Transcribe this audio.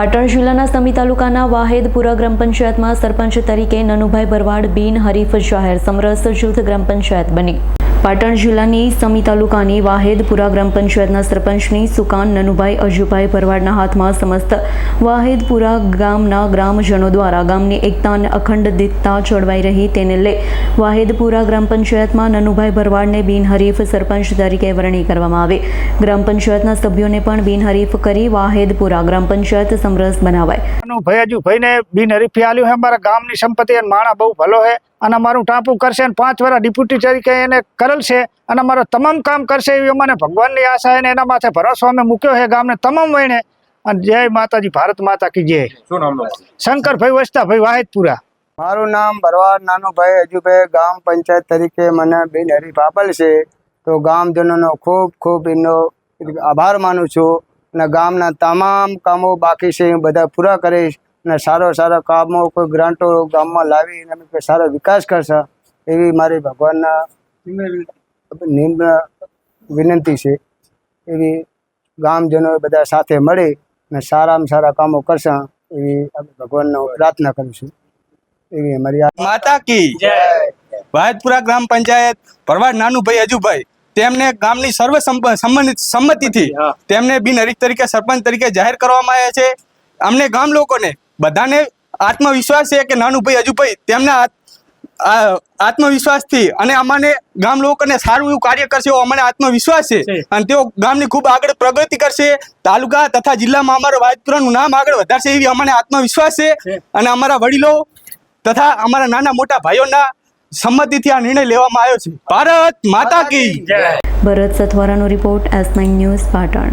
પાટણ જિલ્લાના સમી તાલુકાના વાહેદપુરા ગ્રામ પંચાયતમાં સરપંચ તરીકે નનુભાઈ ભરવાડ બિન હરીફ જાહેર સમરસ જૂથ ગ્રામ પંચાયત બની. પાટણ જિલ્લાની સમી તાલુકાની વાહેદપુરા ગ્રામ પંચાયતના સરપંચની સુકાન નનુભાઈ અજુભાઈ ભરવાડના હાથમાં સમસ્ત વાહેદપુરા ગામના ગ્રામજનો દ્વારા ગામની એકતા અખંડિતતા જળવાઈ રહી તેને લઈ વાહેદપુરા ગ્રામ પંચાયતમાં નનુભાઈ ભરવાડને બિનહરીફ સરપંચ તરીકે વરણી કરવામાં આવી. ગ્રામ પંચાયતના સભ્યોને પણ બિનહરીફ કરી વાહેદપુરા ગ્રામ પંચાયત સમરસ બનાવાય. ભાઈ હજુ બિનહરીફી આલ્યું છે. અમારા ગામની સંપત્તિ માણા બહુ ભલો છે. અને અમારું ટાંપુ કરશે અને પાંચ વર્ષ ડિપ્યુટી તરીકે એને કરેલ છે અને અમારો તમામ કામ કરશે એવી અમારે ભગવાનની આશા અને એના માથે ભરોસો અમે મૂક્યો છે ગામને તમામ વહીને અને જય માતાજી ભારત માતા કી જય. શું નામ તમારું? શંકરભાઈ વસ્તાભાઈ વાહેદપુરા. મારું નામ ભરવાડ નાનુભાઈ હજુભાઈ ગામ પંચાયત તરીકે મને બિનહરીફ આપેલ છે. તો ગામજનોનો ખૂબ ખૂબ એનો આભાર માનું છું. અને ગામના તમામ કામો બાકી છે એ બધા પૂરા કરીશ. અને સારો સારો કામો કોઈ ગ્રાન્ટો ગામમાં લાવી અને અમે કોઈ સારો વિકાસ કરશે એવી મારી ભગવાનના નિમ્ન વિનંતી છે. એવી ગામજનો બધા સાથે મળી અને સારામાં સારા કામો કરશે એવી અમે ભગવાનનો પ્રાર્થના કરીશું એવી અમારી માતા કી. વાયદપુરા ગ્રામ પંચાયત ભરવાડ નાનુભાઈ હજુભાઈ. તેમને ગામની સર્વ સંપ- સંબંધિત સંમતિથી તેમને બિનહરીફ તરીકે સરપંચ તરીકે જાહેર કરવામાં આવ્યા છે. અમને ગામ લોકોને બધાને આત્મવિશ્વાસ છે કે નાનું ભાઈ તેમના ભાઈ આ આત્મવિશ્વાસથી અને અમાને ગામ લોકોને સારું એવું કાર્ય કરશે એવો અમને આત્મવિશ્વાસ છે. અને તેઓ ગામની ખૂબ આગળ પ્રગતિ કરશે તાલુકા તથા જિલ્લામાં અમારા વાજપુરાનું નામ આગળ વધારશે એવી અમને આત્મવિશ્વાસ છે. અને અમારા વડીલો તથા અમારા નાના મોટા ભાઈઓના સંમતિથી આ નિર્ણય લેવામાં આવ્યો છે. ભારત માતા કી Bharat સથવારાનો report S nine news Patan.